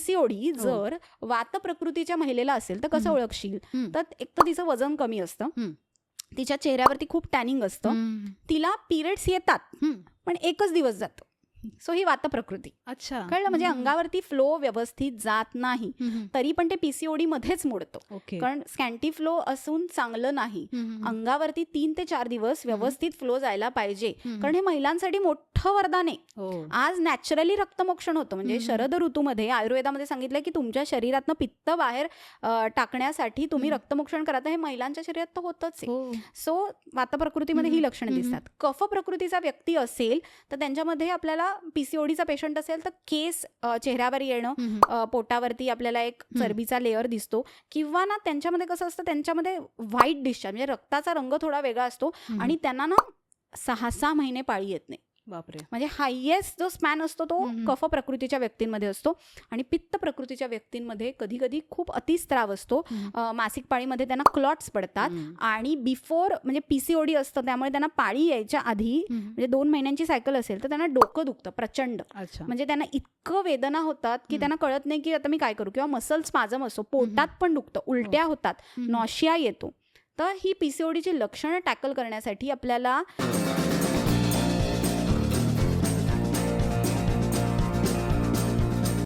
PCOD जर वात प्रकृतीच्या महिलेला असेल तर कसं. ओळखशील. तर एक तर तिचं वजन कमी असतं. तिच्या चेहऱ्यावरती खूप टॅनिंग असतं. तिला पिरियड्स येतात. पण एकच दिवस जातो सो ही वात प्रकृती अच्छा कळलं म्हणजे. अंगावरती फ्लो व्यवस्थित जात नाही. तरी पण ते पीसीओडी मध्येच मोडतो कारण स्कॅन्टी फ्लो असून चांगलं नाही. अंगावरती तीन ते चार दिवस व्यवस्थित फ्लो जायला पाहिजे. कारण हे महिलांसाठी मोठं वरदान आहे हो आज नॅचरली रक्तमोक्षण होतं म्हणजे. शरद ऋतूमध्ये आयुर्वेदामध्ये सांगितलं की तुमच्या शरीरातनं पित्त बाहेर टाकण्यासाठी तुम्ही. रक्तमोक्षण करा हे महिलांच्या शरीरात तर होतच आहे हो सो वात प्रकृतीमध्ये ही. लक्षणं. दिसतात कफ प्रकृतीचा व्यक्ती असेल तर त्यांच्यामध्ये आपल्याला पीसीओडीचा पेशंट असेल तर केस चेहऱ्यावर येणं पोटावरती आपल्याला एक. चरबीचा लेअर दिसतो किंवा ना त्यांच्यामध्ये कसं असतं त्यांच्यामध्ये व्हाईट डिस्चार्ज म्हणजे रक्ताचा रंग थोडा वेगळा असतो. आणि त्यांना ना सहा सहा महिने पाळी येत नाही बापरे म्हणजे हायेस्ट जो स्पॅन असतो तो. कफ प्रकृतीच्या व्यक्तींमध्ये असतो आणि पित्त प्रकृतीच्या व्यक्तींमध्ये कधी कधी खूप अतिस्त्राव असतो मासिक पाळीमध्ये त्यांना क्लॉट्स पडतात. आणि बिफोर म्हणजे पीसीओडी असतं त्यामुळे त्यांना पाळी यायच्या आधी. म्हणजे दोन महिन्यांची सायकल असेल तर त्यांना डोकं दुखतं प्रचंड म्हणजे त्यांना इतकं वेदना होतात की. त्यांना कळत नाही की आता मी काय करू किंवा मसल्स माझं असो पोटात पण दुखतं उलट्या होतात हम्म. नॉशिया येतो तर ही पीसीओडीची लक्षणं टॅकल करण्यासाठी आपल्याला